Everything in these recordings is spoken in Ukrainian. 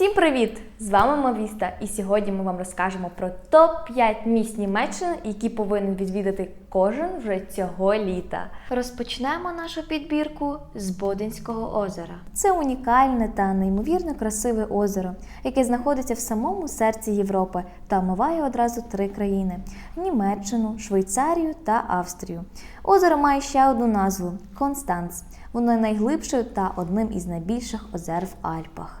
Всім привіт! З вами Мавіста, і сьогодні ми вам розкажемо про топ-5 місць Німеччини, які повинен відвідати кожен вже цього літа. Розпочнемо нашу підбірку з Бодинського озера. Це унікальне та неймовірно красиве озеро, яке знаходиться в самому серці Європи та омиває одразу три країни: Німеччину, Швейцарію та Австрію. Озеро має ще одну назву Констанц. Воно є найглибшою та одним із найбільших озер в Альпах.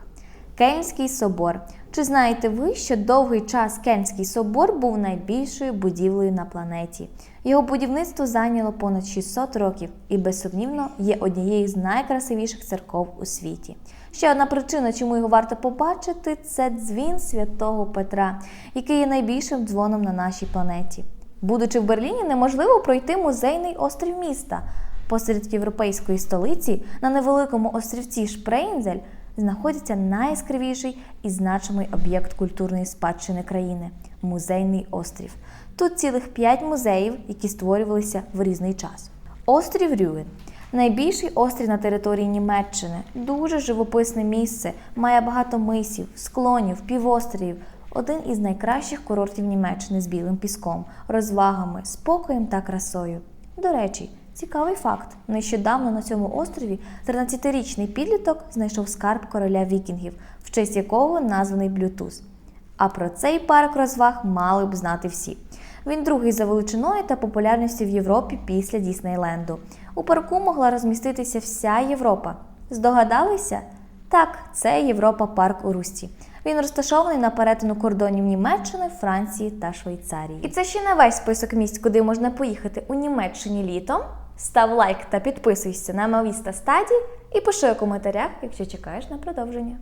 Кельнський собор. Чи знаєте ви, що довгий час Кельнський собор був найбільшою будівлею на планеті? Його будівництво зайняло понад 600 років і, безсумнівно, є однією з найкрасивіших церков у світі. Ще одна причина, чому його варто побачити, це дзвін святого Петра, який є найбільшим дзвоном на нашій планеті. Будучи в Берліні, неможливо пройти музейний острів міста. Посеред європейської столиці на невеликому острівці Шпрейнзель знаходиться найяскравіший і значимий об'єкт культурної спадщини країни музейний острів. Тут цілих п'ять музеїв, які створювалися в різний час. Острів Рюген. Найбільший острів на території Німеччини, дуже живописне місце, має багато мисів, склонів, півостровів. Один із найкращих курортів Німеччини з білим піском, розвагами, спокоєм та красою. До речі, цікавий факт: нещодавно на цьому острові 13-річний підліток знайшов скарб короля вікінгів, в честь якого названий Блютуз. А про цей парк розваг мали б знати всі. Він другий за величиною та популярністю в Європі після Діснейленду. У парку могла розміститися вся Європа. Здогадалися? Так, це Європа парк у Русті. Він розташований на перетину кордонів Німеччини, Франції та Швейцарії. І це ще не весь список місць, куди можна поїхати у Німеччині літом. Став лайк та підписуйся на Мавіста Стаді і пиши у коментарях, якщо чекаєш на продовження.